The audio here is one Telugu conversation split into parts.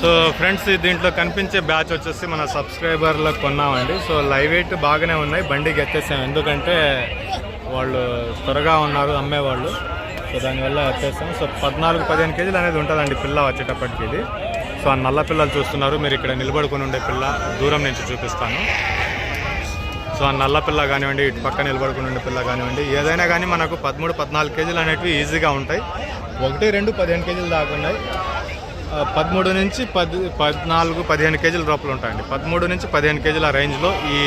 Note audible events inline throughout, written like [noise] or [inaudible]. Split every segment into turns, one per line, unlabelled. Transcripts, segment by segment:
సో ఫ్రెండ్స్ దీంట్లో కనిపించే బ్యాచ్ వచ్చేసి మన సబ్స్క్రైబర్లో కొన్నామండి. సో లైవ్ ఎయిట్ బాగానే ఉన్నాయి బండికి ఎత్తేసాం ఎందుకంటే వాళ్ళు త్వరగా ఉన్నారు అమ్మేవాళ్ళు. సో దానివల్ల ఎత్తేసాం సో పద్నాలుగు పదిహేను కేజీలు అనేది ఉంటుందండి పిల్ల వచ్చేటప్పటికి ఇది. సో ఆ నల్ల పిల్లలు చూస్తున్నారు. మీరు ఇక్కడ నిలబడుకుని ఉండే పిల్ల దూరం నుంచి చూపిస్తాను. సో ఆ నల్ల పిల్ల కానివ్వండి ఇటు పక్క నిలబడుకుని ఉండే పిల్ల కానివ్వండి ఏదైనా కానీ మనకు పదమూడు పద్నాలుగు కేజీలు అనేటివి ఈజీగా ఉంటాయి. ఒకటి రెండు పదిహేను కేజీలు దాకా ఉన్నాయి. పదమూడు నుంచి పది పద్నాలుగు పదిహేను కేజీల లోపల ఉంటాయండి. పదమూడు నుంచి పదిహేను కేజీల రేంజ్లో ఈ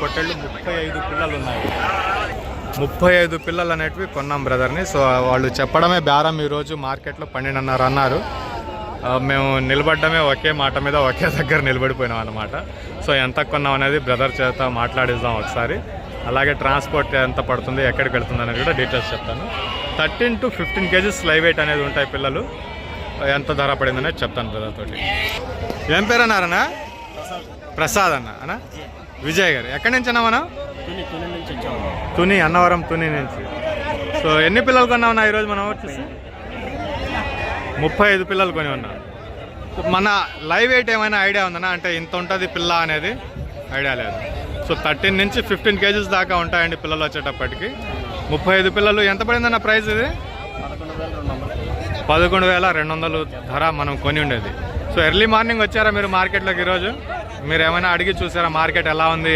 పొట్టెళ్ళు ముప్పై ఐదు పిల్లలు ఉన్నాయి. ముప్పై ఐదు పిల్లలు అనేటివి కొన్నాం బ్రదర్ని. సో వాళ్ళు చెప్పడమే బేరం ఈరోజు మార్కెట్లో పన్నెండున్నర అన్నారు. మేము నిలబడ్డమే ఒకే మాట మీద ఒకే దగ్గర నిలబడిపోయినాం అనమాట సో ఎంత కొన్నాం అనేది బ్రదర్ చేత మాట్లాడిద్దాం ఒకసారి. అలాగే ట్రాన్స్పోర్ట్ ఎంత పడుతుంది ఎక్కడికి వెళ్తుంది అనేది కూడా డీటెయిల్స్ చెప్తాను. Thirteen to fifteen kgs live weight అనేది ఉంటాయి పిల్లలు. ఎంత ధర పడింది అనేది చెప్తాను బ్రదర్ తోటి. ఏం పేరు అన్నారన్నా ప్రసాద్ అన్న అన్న విజయ్ గారు. ఎక్కడి నుంచి అన్నా? మనం
తుని
అన్నవరం తుని నుంచి. సో ఎన్ని పిల్లలు కొన్నామన్నా ఈరోజు మనం వచ్చేసి? ముప్పై ఐదు పిల్లలు కొని ఉన్నాం. మన లైవ్ వెయిట్ ఏమైనా ఐడియా ఉందన్నా? అంటే ఇంత ఉంటుంది పిల్ల అనేది ఐడియా లేదు. సో థర్టీన్ నుంచి ఫిఫ్టీన్ కేజీస్ దాకా ఉంటాయండి పిల్లలు వచ్చేటప్పటికి. ముప్పై ఐదు పిల్లలు ఎంత పడిందన్న ప్రైస్ ఇది?
పదకొండు వేల రెండు వందలు
ధర మనం కొని ఉండేది. సో ఎర్లీ మార్నింగ్ వచ్చారా మీరు మార్కెట్లోకి ఈరోజు? మీరు ఏమైనా అడిగి చూసారా మార్కెట్ ఎలా ఉంది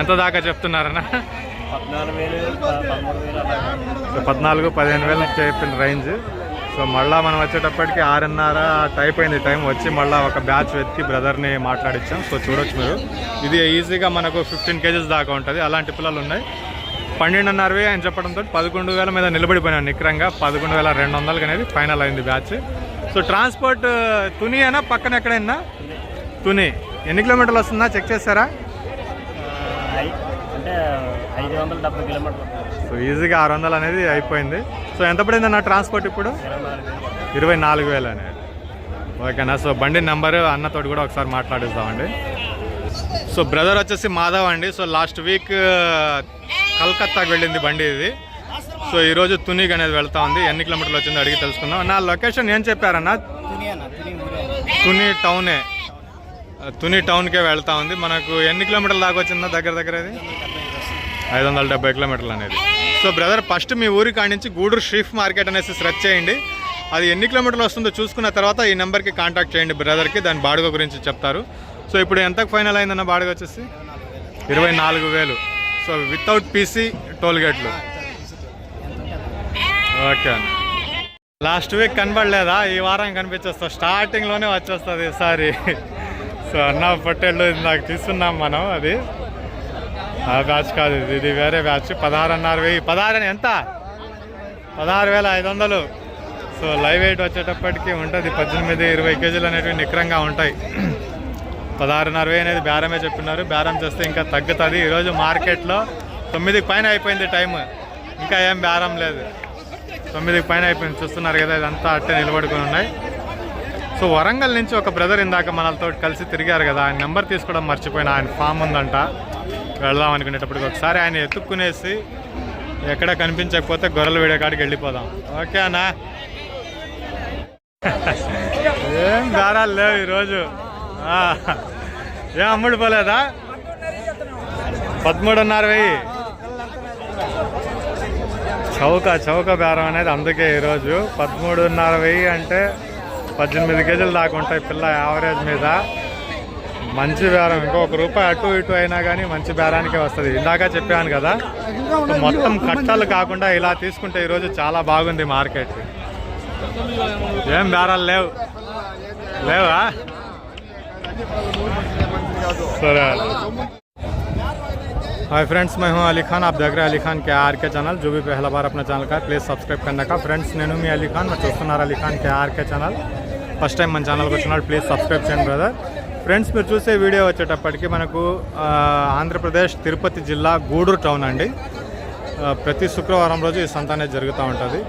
ఎంత దాకా
పదమూడు వేలు అలాగా
సో పద్నాలుగు పదిహేను వేలు చెప్పిన రేంజ్. సో మళ్ళీ మనం వచ్చేటప్పటికి ఆరున్నర టైప్ అయింది టైం. వచ్చి మళ్ళీ ఒక బ్యాచ్ వెతికి బ్రదర్ని మాట్లాడించాం సో చూడొచ్చు మీరు. ఇది ఈజీగా మనకు ఫిఫ్టీన్ కేజెస్ దాకా ఉంటుంది. అలాంటి పిల్లలు ఉన్నాయి. పన్నెండున్నరవే అని చెప్పడంతో పదకొండు వేల మీద నిలబడిపోయినాను నిక్రంగా పదకొండు వేల రెండు వందలకి అనేది ఫైనల్ అయింది బ్యాచ్. సో ట్రాన్స్పోర్ట్ తుని అయినా పక్కన ఎక్కడైనా తుని. ఎన్ని కిలోమీటర్లు వస్తుందా? చెక్ చేస్తారా? సో ఈజీగా ఆరు వందలు అనేది అయిపోయింది. సో ఎంత పడింది అన్న ట్రాన్స్పోర్ట్ ఇప్పుడు?
ఇరవై నాలుగు వేలు
ఇరవై నాలుగు వేలు అనేది ఓకేనా? సో బండి నెంబర్ అన్నతోటి కూడా ఒకసారి మాట్లాడిస్తామండి సో బ్రదర్ వచ్చేసి మాధవ్ అండి. సో లాస్ట్ వీక్ కలకత్తాకి వెళ్ళింది బండి ఇది. సో ఈరోజు తునికి అనేది వెళ్తా ఉంది. ఎన్ని కిలోమీటర్లు వచ్చిందో అడిగి తెలుసుకుందాం. నా లొకేషన్ ఏం చెప్పారన్న?
తుని
టౌనే. తుని టౌన్కే వెళ్తా ఉంది. మనకు ఎన్ని కిలోమీటర్ల దాకా వచ్చిందో దగ్గర దగ్గర అది? ఐదు వందల డెబ్బై కిలోమీటర్లు అనేది. సో బ్రదర్ ఫస్ట్ మీ ఊరి నుంచి గూడూరు షీఫ్ మార్కెట్ అనేసి సెర్చ్ చేయండి. అది ఎన్ని కిలోమీటర్లు వస్తుందో చూసుకున్న తర్వాత ఈ నెంబర్కి కాంటాక్ట్ చేయండి బ్రదర్కి. దాని బాడుగ గురించి చెప్తారు. సో ఇప్పుడు ఎంతకు ఫైనల్ అయిందన్న బాడుగ వచ్చేసి? ఇరవై నాలుగు వేలు. సో వితౌట్ పీసీ టోల్ గేట్లు ఓకే అండి లాస్ట్ వీక్ కనబడలేదా? ఈ వారం కనిపించేస్తా. స్టార్టింగ్లోనే వచ్చేస్తుంది ఈసారి సో అన్న పట్టేళ్ళు ఇందాక తీసుకున్నాం మనం అది. ఆ బ్యాచ్ కాదు ఇది. ఇది వేరే బ్యాచ్. పదహారున్నర వెయ్యి పదహారు ఎంత? పదహారు వేల ఐదు వందలు సో లైవ్ వెయిట్ వచ్చేటప్పటికి ఉంటుంది. పద్దెనిమిది ఇరవై కేజీలు అనేటివి నిక్రంగా ఉంటాయి. పదహారున్నర వెయ్యి అనేది బేరమే చెప్పినారు బేరం చేస్తే ఇంకా తగ్గుతుంది. ఈరోజు మార్కెట్లో తొమ్మిదికి పైన అయిపోయింది టైం ఇంకా ఏం బేరం లేదు. తొమ్మిదికి పైన అయిపోయింది. చూస్తున్నారు కదా ఇదంతా అట్టే నిలబడుకుని ఉన్నాయి. సో వరంగల్ నుంచి ఒక బ్రదర్ ఇందాక మనతో కలిసి తిరిగారు కదా. ఆయన నెంబర్ తీసుకోవడం మర్చిపోయిన. ఆయన ఫామ్ ఉందంట. వెళ్దాం అనుకునేటప్పటికి ఒకసారి ఆయన ఎత్తుక్కునేసి ఎక్కడ కనిపించకపోతే గొర్రెల వీడియో కాడికి వెళ్ళిపోదాం. ఓకే అన్నా? [laughs] ఏం దారాలు లేవు ఈరోజు. ఆ, ఏం అమ్ముడు పోలేదా? పదమూడున్నర వెయ్యి. చౌక చౌక బేరం అనేది అందుకే ఈరోజు. పదమూడున్నర వెయ్యి అంటే పద్దెనిమిది కేజీలు దాకా ఉంటాయి పిల్ల యావరేజ్ మీద. మంచి బేరం. ఇంకొక రూపాయి అటు ఇటు అయినా కానీ మంచి బేరానికే వస్తుంది. ఇందాక చెప్పాను కదా మొత్తం కట్టలు కాకుండా ఇలా తీసుకుంటే ఈరోజు చాలా బాగుంది మార్కెట్. ఏం బేరాలు లేవు. లేవా? సరే हाय फ्रेंड्स मैं हूं अली खान आप देख रहे हैं अली खान के आर के चैनल जो भी पहला बार अपना ఛానల్ का ప్లీజ్ సబ్స్క్రైబ్ करने का ఫ్రెండ్స్ నేను మీ అలీ ఖాన్ మీరు చూస్తున్నారు Ali Khan K RK channel first time మన ఛానల్కి వచ్చినాడు ప్లీజ్ సబ్స్క్రైబ్ చేయండి బ్రదర్ ఫ్రెండ్స్ మీరు చూసే వీడియో వచ్చేటప్పటికి మనకు ఆ, ఆంధ్రప్రదేశ్ తిరుపతి జిల్లా గూడూరు టౌన్ అండి ఆ, ప్రతి శుక్రవారం రోజు ఈ సంత అనేది జరుగుతూ ఉంటుంది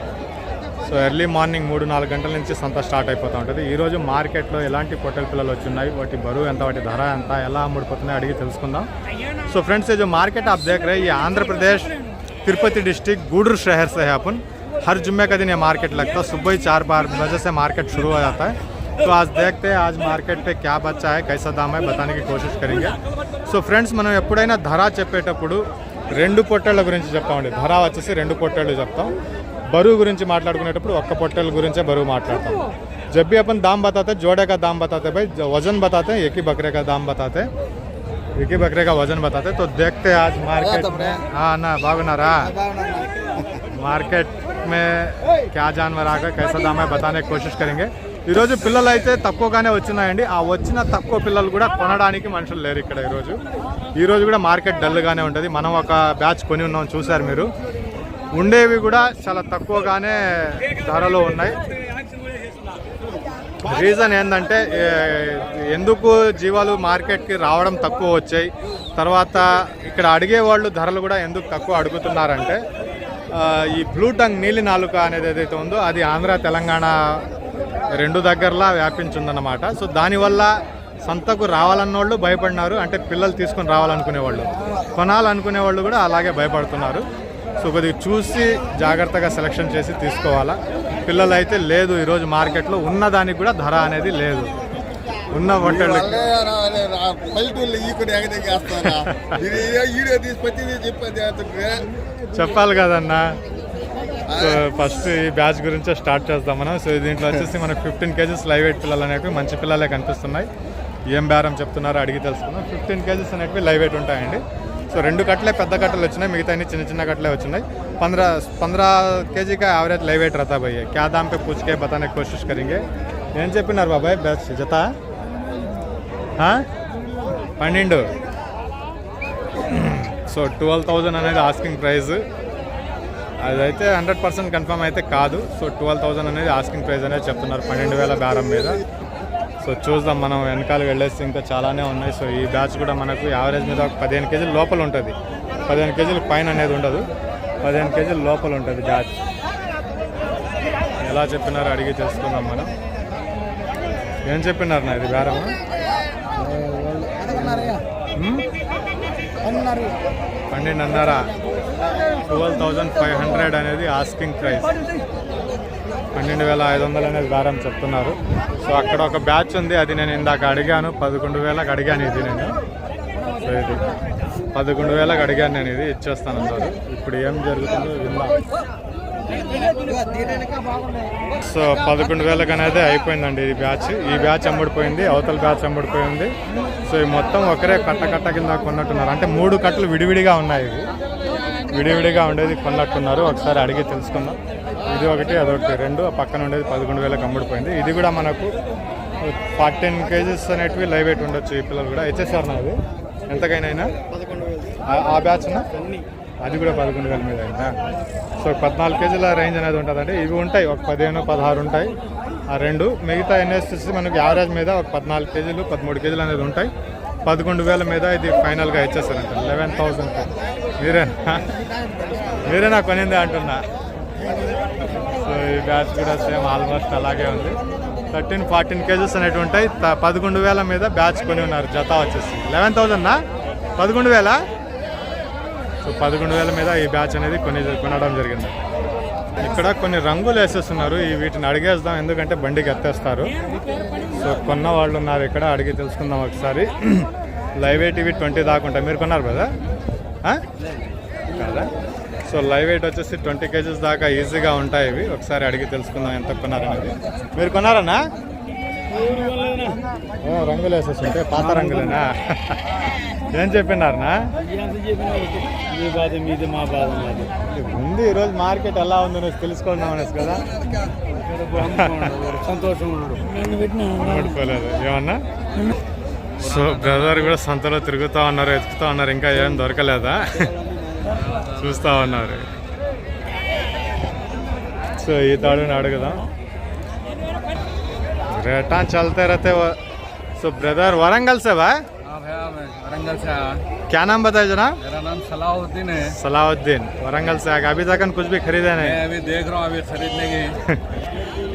సో ఎర్లీ మార్నింగ్ మూడు నాలుగు గంటల నుంచి సంత స్టార్ట్ అయిపోతూ ఉంటుంది ఈరోజు మార్కెట్లో ఎలాంటి పొట్టెల పిల్లలు వచ్చున్నాయి వాటి బరువు ఎంత వాటి ధర ఎంత ఎలా అమ్ముడిపోతున్నాయి అడిగి తెలుసుకుందాం సో फ्रेंड्स ये जो मार्केट आप देख रहे हैं ये आंध्र प्रदेश तिरुपति डिस्ट्रिक्ट गूडूर शहर से है अपन हर जुम्मे का दिन ये मार्केट लगता है सुबह ही चार बार बजे से मार्केट शुरू हो जाता है तो आज देखते हैं आज మార్కెట్ पे क्या बच्चा है कैसा दाम है बताने की कोशिश करेंगे సో ఫ్రెండ్స్ మనం ఎప్పుడైనా ధర చెప్పేటప్పుడు రెండు పొట్టేళ్ల గురించి చెప్తామండి ధర వచ్చేసి రెండు పొట్టేళ్ళు చెప్తాం బరువు గురించి మాట్లాడుకునేటప్పుడు ఒక్క పొట్టేళ్ళ గురించే బరువు మాట్లాడతాం जब भी अपन दाम बताते जोड़े का दाम बताते भाई जो वजन बताते हैं एक ही बकरे का दाम बताते एक ही बकरे का वजन बताते तो देखते हैं आज मार्केट में हाँ ना बागुनारा మార్కెట్ మే క్యా జాన్వర్ ఆగా కైసా దామ్ హై बताने की कोशिश करेंगे ఈరోజు పిల్లలు అయితే తక్కువగానే వచ్చినాయండి ఆ వచ్చిన తక్కువ పిల్లలు కూడా కొనడానికి మనుషులు లేరు ఇక్కడ ఈరోజు ఈరోజు కూడా మార్కెట్ డల్గానే ఉంటుంది మనం ఒక బ్యాచ్ కొని ఉన్నాం చూసారు మీరు ఉండేవి కూడా చాలా తక్కువగానే ధరలో ఉన్నాయి. రీజన్ ఏంటంటే ఎందుకు జీవాలు మార్కెట్కి రావడం తక్కువ వచ్చాయి తర్వాత ఇక్కడ అడిగే వాళ్ళు ధరలు కూడా ఎందుకు తక్కువ అడుగుతున్నారంటే ఈ బ్లూ టంగ్ నీలి నాలుక అనేది ఏదైతే ఉందో అది ఆంధ్ర తెలంగాణ రెండు దగ్గరలా వ్యాపించిందన్నమాట. సో దానివల్ల సంతకు రావాలన్నోళ్ళు భయపడినారు అంటే పిల్లలు తీసుకొని రావాలనుకునే వాళ్ళు కొనాలనుకునే వాళ్ళు కూడా అలాగే భయపడుతున్నారు. సో కొద్దిగా చూసి జాగ్రత్తగా సెలెక్షన్ చేసి తీసుకోవాలా. పిల్లలు అయితే లేదు ఈరోజు మార్కెట్లో ఉన్నదానికి కూడా ధర అనేది లేదు. ఉన్న చెప్పాలి కదన్నా. సో ఫస్ట్ ఈ బ్యాచ్ గురించే స్టార్ట్ చేద్దాం మనం. సో దీంట్లో వచ్చేసి మనకు ఫిఫ్టీన్ కేజీస్ లైవ్ వెయిట్ పిల్లలు అనేవి మంచి పిల్లలే కనిపిస్తున్నాయి. ఏం బేరం చెప్తున్నారో అడిగి తెలుసుకుందాం. ఫిఫ్టీన్ కేజీస్ అనేవి లైవ్ వెయిట్ ఉంటాయండి. సో రెండు కట్టలే పెద్ద కట్టలు వచ్చినాయి మిగతా అన్ని చిన్న చిన్న కట్టలే వచ్చినాయి. పంద్ర పంద్ర కేజీకి యావరేజ్ లైవ్ వెయిట్ రతా భయ్య క్యా దామ్ పే బతానే కోషిష్ కరింగే. ఏం చెప్పినారు బాబాయ్? బెస్ట్. జత? పన్నెండు. సో ట్వెల్వ్ థౌజండ్ అనేది ఆస్కింగ్ ప్రైజ్ అదైతే హండ్రెడ్ పర్సెంట్ కన్ఫర్మ్ అయితే కాదు. సో ట్వెల్వ్ థౌజండ్ అనేది ఆస్కింగ్ ప్రైస్ అనేది చెప్తున్నారు. పన్నెండు వేల బేరం మీద. సో చూద్దాం మనం వెనకాల వెళ్ళేసి ఇంకా చాలానే ఉన్నాయి. సో ఈ బ్యాచ్ కూడా మనకు యావరేజ్ మీద ఒక పదిహేను కేజీలు లోపల ఉంటుంది. పదిహేను కేజీల పైన అనేది ఉండదు. పదిహేను కేజీల లోపల ఉంటుంది బ్యాచ్. ఎలా చెప్పినారో అడిగి తెలుసుకుందాం మనం. ఏం చెప్పినారు నా ఇది బేరం పన్నెండున్నర ట్వెల్వ్ థౌజండ్ ఫైవ్ హండ్రెడ్ అనేది ఆస్కింగ్ ప్రైస్ పన్నెండు వేల ఐదు వందలు అనేది బేరం చెప్తున్నారు. సో అక్కడ ఒక బ్యాచ్ ఉంది అది నేను ఇందాక అడిగాను. పదకొండు వేలకు అడిగాను ఇది నేను. సో ఇది పదకొండు వేలకు అడిగాను నేను ఇది ఇచ్చేస్తాను అన్నారు ఇప్పుడు ఏం జరుగుతుందో విందాం సో పదకొండు వేలకు అనేది అయిపోయిందండి ఈ బ్యాచ్. ఈ బ్యాచ్ అమ్ముడిపోయింది అవతల బ్యాచ్ అమ్ముడిపోయింది. సో ఈ మొత్తం ఒకరే కట్ట కట్ట కింద కొన్నట్టున్నారు. అంటే మూడు కట్టలు విడివిడిగా ఉన్నాయి ఇవి. విడివిడిగా ఉండేది కొన్నట్టున్నారు. ఒకసారి అడిగి తెలుసుకుందాం. ఇది ఒకటి అదొకటి రెండు ఆ పక్కన ఉండేది పదకొండు వేలకు అమ్ముడిపోయింది. ఇది కూడా మనకు ఫార్టీన్ కేజీస్ అనేటివి లైవ్ వెయిట్ ఉండొచ్చు ఈ పిల్లలు కూడా. ఇచ్చేసారు నాది ఎంతకైనా ఆ- ఆ బ్యాచ్ అది కూడా పదకొండు వేల మీద అయిందా? సో పద్నాలుగు కేజీల రేంజ్ అనేది ఉంటుందండి. ఇవి ఉంటాయి ఒక పదిహేను పదహారు ఉంటాయి. ఆ రెండు మిగతా ఎన్ఎస్ఎస్ మనకి యావరేజ్ మీద ఒక పద్నాలుగు కేజీలు పదమూడు కేజీలు అనేది ఉంటాయి. పదకొండు వేల మీద ఇది ఫైనల్గా ఇచ్చేస్తారంట లెవెన్ థౌసండ్ మీరేనా? మీరేనా కొనింది అంటున్నా? ఈ బ్యాచ్ కూడా సేమ్ ఆల్మోస్ట్ అలాగే ఉంది. థర్టీన్ ఫార్టీన్ కేజెస్ అనేవి ఉంటాయి త- పదకొండు వేల మీద బ్యాచ్ కొని ఉన్నారు. జత వచ్చేసి. లెవెన్ థౌజండ్నా పదకొండు వేల? సో పదకొండు వేల మీద ఈ బ్యాచ్ అనేది కొని కొనడం జరిగింది. ఇక్కడ కొన్ని రంగులు వేసేస్తున్నారు. ఈ వీటిని అడిగేద్దాం. ఎందుకంటే బండికి ఎత్తేస్తారు సో కొన్న వాళ్ళు ఉన్నారు ఇక్కడ. అడిగి తెలుసుకుందాం ఒకసారి. [clears throat] లైవ్ వెయిట్ ట్వంటీ దాకా ఉంటాయి. మీరు కొన్నారు కదా? కదా? సో లైవ్ వెయిట్ వచ్చేసి ట్వంటీ కేజీస్ దాకా ఈజీగా ఉంటాయి ఇవి. ఒకసారి అడిగి తెలుసుకుందాం ఎంత కొన్నారనేది. మీరు కొన్నారన్నా? ఓ, రంగులు వేసేస్తుంటే పాత రంగులేనా? ఏం చెప్పినారనా
బాధ మీది మా బాధ
ఉంది ఈరోజు మార్కెట్ ఎలా ఉందో తెలుసుకుందాం అనేసి కదా.
సంతోషం
ఏమన్నా? సో బ్రదర్ కూడా సంతలో తిరుగుతూ ఉన్నారు ఎత్తుకుతా ఉన్నారు ఇంకా ఏం దొరకలేదా? చూస్తూ ఉన్నారు సో ఈ తాడుని అడుగుదాం రేటా చల్తే రతే सो ब्रदर वरंगल से बा
हाँ भैया मैं वरंगल से आया
क्या नाम बताए जना
मेरा नाम सलाहुद्दीन है
सलाउद्दीन वरंगल से आगे अभी तक कुछ भी खरीदे नहीं
मैं अभी देख रहा हूँ अभी खरीदने की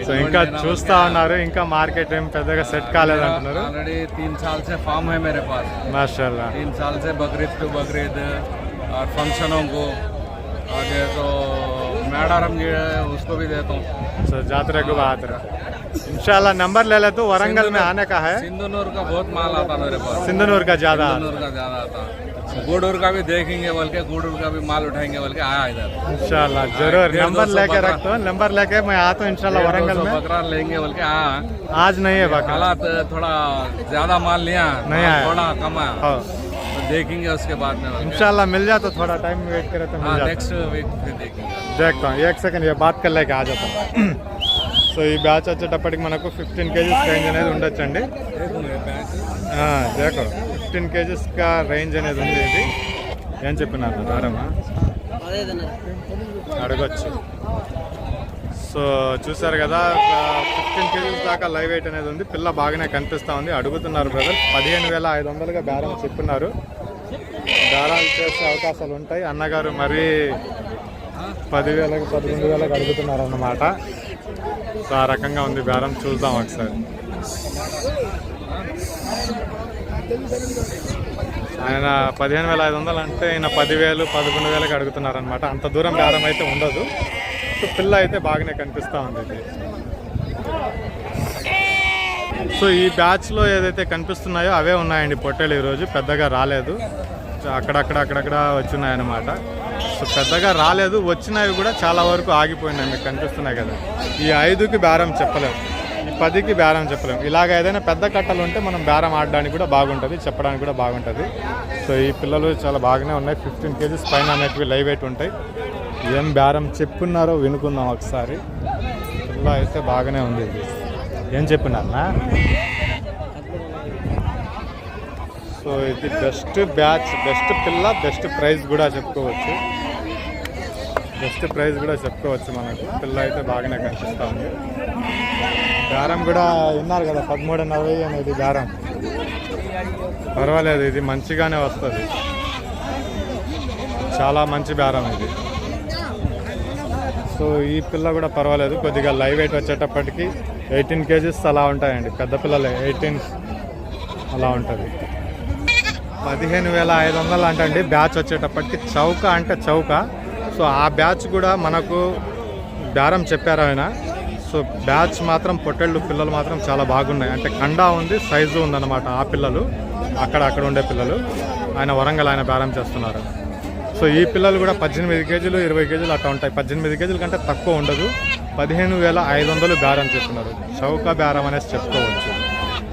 సో ఇంకా చూస్తా ఉన్నారు ఇంకా మార్కెట్ ఏం పెద్దగా సెట్ కాలేదంటున్నారు
ऑलरेडी तीन साल से फार्म है मेरे पास
మాషాల్లా
तीन साल से बकरीद टू बकरीद और फंक्शनों को आगे तो मैडारम जी है उसको भी देता हूँ
సో జాతర को बात है इंशाल्लाह नंबर ले ले तो वरंगल में आने का है
सिंधुनूर का बहुत माल आता मेरे पास
सिंधनूर का ज्यादा
सिंधुनूर का ज्यादा आता गुड़ूर का भी देखेंगे बोल के गुड़ूर का भी माल उठाएंगे बोल के आया इधर
इंशाल्लाह जरूर
डेढ़
नंबर
दो सौ
लेके
बकरा।
रखो नंबर लेके मैं आता हूँ इंशाल्लाह वरंगल
दो सौ
में
बकरा लेंगे बोल के आया
आज नहीं है बकरा
हालात थोड़ा ज्यादा माल लिया
नहीं
माल
आया।
थोड़ा कम आया
हाँ
तो देखेंगे उसके बाद में
इंशाल्लाह मिल जाए तो थोड़ा टाइम वेट करे तो मिल
हाँ
जाता
नेक्स्ट वीक फिर देखेंगे
देखता हूँ एक సెకండ్ ये बात कर लेके आ जाता हूँ సో ఈ బ్యాచ్ వచ్చేటప్పటికి మనకు ఫిఫ్టీన్ కేజీస్ రేంజ్ అనేది ఉండొచ్చండి ఆ, దేకో ఫిఫ్టీన్ కేజీస్ కా రేంజ్ అనేది ఉంది ఇది ఏం చెప్పినారు దారమా అడగొచ్చు సో చూసారు కదా ఫిఫ్టీన్ కేజీస్ దాకా లైవ్ వెయిట్ అనేది ఉంది పిల్ల బాగానే కనిపిస్తూ ఉంది అడుగుతున్నారు బ్రదర్ పదిహేను వేల ఐదు వందలుగా బేరం చెప్పున్నారు దారాలు చేసే అవకాశాలు ఉంటాయి. అన్నగారు మరీ పదివేలకు పదకొండు వేలకు అడుగుతున్నారు అన్నమాట సో ఆ రకంగా ఉంది బేరం. చూద్దాం ఒకసారి. ఆయన పదిహేను వేల ఐదు వందలు అంటే ఈయన పదివేలు పదకొండు వేలకు అడుగుతున్నారు అనమాట అంత దూరం బేరం అయితే ఉండదు. సో పిల్ల అయితే బాగానే కనిపిస్తూ ఉంది. ఇది సో ఈ బ్యాచ్లో ఏదైతే కనిపిస్తున్నాయో అవే ఉన్నాయండి పొట్టేలు ఈరోజు. పెద్దగా రాలేదు. సో అక్కడక్కడ అక్కడక్కడ వచ్చినాయన్నమాట. సో పెద్దగా రాలేదు. వచ్చినవి కూడా చాలా వరకు ఆగిపోయినాయి. మీకు కనిపిస్తున్నాయి కదా. ఈ ఐదుకి బేరం చెప్పలేము ఈ పదికి బేరం చెప్పలేము ఇలాగ ఏదైనా పెద్ద కట్టలు ఉంటే మనం బేరం ఆడడానికి కూడా బాగుంటుంది. చెప్పడానికి కూడా బాగుంటుంది. సో ఈ పిల్లలు చాలా బాగానే ఉన్నాయి. ఫిఫ్టీన్ కేజీస్ పైన అనేటివి లైవ్ వెయిట్ ఉంటాయి. ఏం బేరం చెప్పున్నారో వినుకుందాం ఒకసారి. పిల్ల అయితే బాగానే ఉంది. ఇది ఏం చెప్పినారనా సో ఇది బెస్ట్ బ్యాచ్ బెస్ట్ పిల్ల బెస్ట్ ప్రైజ్ కూడా చెప్పుకోవచ్చు. బెస్ట్ ప్రైజ్ కూడా చెప్పుకోవచ్చు మనకు. పిల్ల అయితే బాగానే కనిపిస్తూ ఉంది దారం కూడా విన్నారు కదా పదమూడున్నర వెయ్యి అనేది దారం. పర్వాలేదు ఇది మంచిగానే వస్తుంది. చాలా మంచి బేరం ఇది. సో ఈ పిల్ల కూడా పర్వాలేదు కొద్దిగా లైవ్ వెయిట్ వచ్చేటప్పటికి ఎయిటీన్ కేజీస్ అలా ఉంటాయండి. పెద్ద పిల్లలే ఎయిటీన్ అలా ఉంటుంది. పదిహేను వేల ఐదు వందలు అంటే బ్యాచ్ వచ్చేటప్పటికి చౌక అంటే చౌక. సో ఆ బ్యాచ్ కూడా మనకు బేరం చెప్పారు ఆయన. సో బ్యాచ్ మాత్రం పొట్టేళ్ళు పిల్లలు మాత్రం చాలా బాగున్నాయి. అంటే కండా ఉంది సైజు ఉందన్నమాట ఆ పిల్లలు. అక్కడ అక్కడ ఉండే పిల్లలు. ఆయన వరంగల్ ఆయన బేరం చేస్తున్నారు. సో ఈ పిల్లలు కూడా పద్దెనిమిది కేజీలు ఇరవై కేజీలు అట్లా ఉంటాయి. పద్దెనిమిది కేజీల కంటే తక్కువ ఉండదు. పదిహేను వేల ఐదు వందలు బేరం చెప్తున్నారు చౌక బేరం అనేసి చెప్పుకోవచ్చు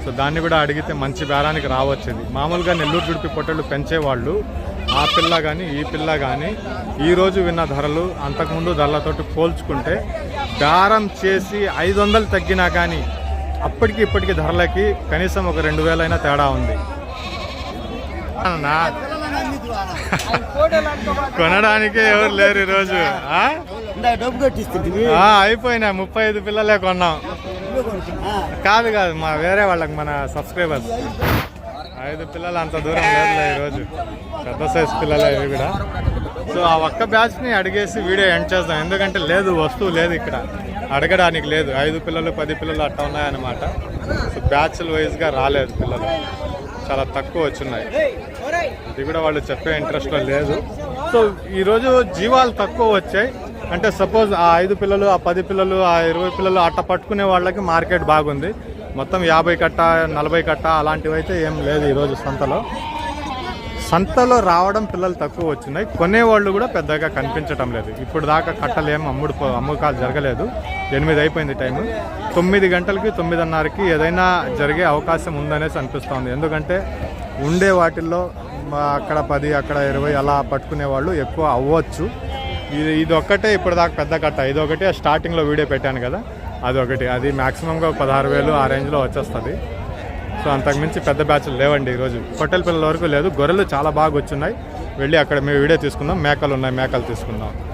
సో దాన్ని కూడా అడిగితే మంచి బేరానికి రావచ్చు ఇది మామూలుగా నెల్లూరు జుడిపి పొట్టలు పెంచేవాళ్ళు ఆ పిల్ల కానీ ఈ పిల్ల కానీ ఈరోజు విన్న ధరలు అంతకుముందు ధరలతోటి పోల్చుకుంటే బేరం చేసి ఐదు వందలు తగ్గినా కానీ అప్పటికి ఇప్పటికి ధరలకి కనీసం ఒక రెండు వేలైనా తేడా ఉంది? కొనడానికి ఎవరు లేరు ఈరోజు ఆ?
డబ్బు కట్టిస్తుంది.
అయిపోయినా అయిపోయినాయి. ముప్పై ఐదు పిల్లలే కొన్నాం. కాదు కాదు. మా వేరే వాళ్ళకి మన సబ్స్క్రైబర్స్. ఐదు పిల్లలు అంత దూరం లేదులే ఈరోజు. పెద్ద సైజ్ పిల్లలే ఇవి కూడా. సో ఆ ఒక్క బ్యాచ్ని అడిగేసి వీడియో ఎండ్ చేద్దాం. ఎందుకంటే లేదు వస్తువు లేదు ఇక్కడ. అడగడానికి లేదు. ఐదు పిల్లలు పది పిల్లలు అట్టా ఉన్నాయన్నమాట. సో బ్యాచ్ల వైజ్గా రాలేదు పిల్లలు. చాలా తక్కువ వచ్చున్నాయి ఇది కూడా వాళ్ళు చెప్పే ఇంట్రెస్ట్లో లేదు. సో ఈరోజు జీవాలు తక్కువ వచ్చాయి. అంటే సపోజ్ ఆ ఐదు పిల్లలు ఆ పది పిల్లలు ఆ ఇరవై పిల్లలు అట్ట పట్టుకునే వాళ్ళకి మార్కెట్ బాగుంది. మొత్తం యాభై కట్ట నలభై కట్ట అలాంటివి అయితే ఏం లేదు ఈరోజు సంతలో. సంతలో రావడం పిల్లలు తక్కువ వచ్చినాయి. కొనేవాళ్ళు కూడా పెద్దగా కనిపించడం లేదు. ఇప్పుడు దాకా కట్టలు ఏం అమ్ముడు అమ్మకాలు జరగలేదు. ఎనిమిది అయిపోయింది టైము. తొమ్మిది గంటలకి తొమ్మిదిన్నరకి ఏదైనా జరిగే అవకాశం ఉందనేసి అనిపిస్తోంది. ఎందుకంటే ఉండే వాటిల్లో అక్కడ పది అక్కడ ఇరవై అలా పట్టుకునే వాళ్ళు ఎక్కువ అవ్వచ్చు. ఇది ఇది ఒక్కటే ఇప్పటిదాకా దాకా పెద్ద కట్ట. ఇది ఒకటి స్టార్టింగ్లో వీడియో పెట్టాను కదా. అది ఒకటి అది మ్యాక్సిమంగా పదహారు వేలు ఆ రేంజ్లో వచ్చేస్తుంది. సో అంతకుమించి పెద్ద బ్యాచ్లు లేవండి ఈరోజు. పొట్టెల పిల్లల వరకు లేదు. గొర్రెలు చాలా బాగా వచ్చున్నాయి వెళ్ళి అక్కడ మేము వీడియో తీసుకుందాం. మేకలు ఉన్నాయి. మేకలు తీసుకుందాం.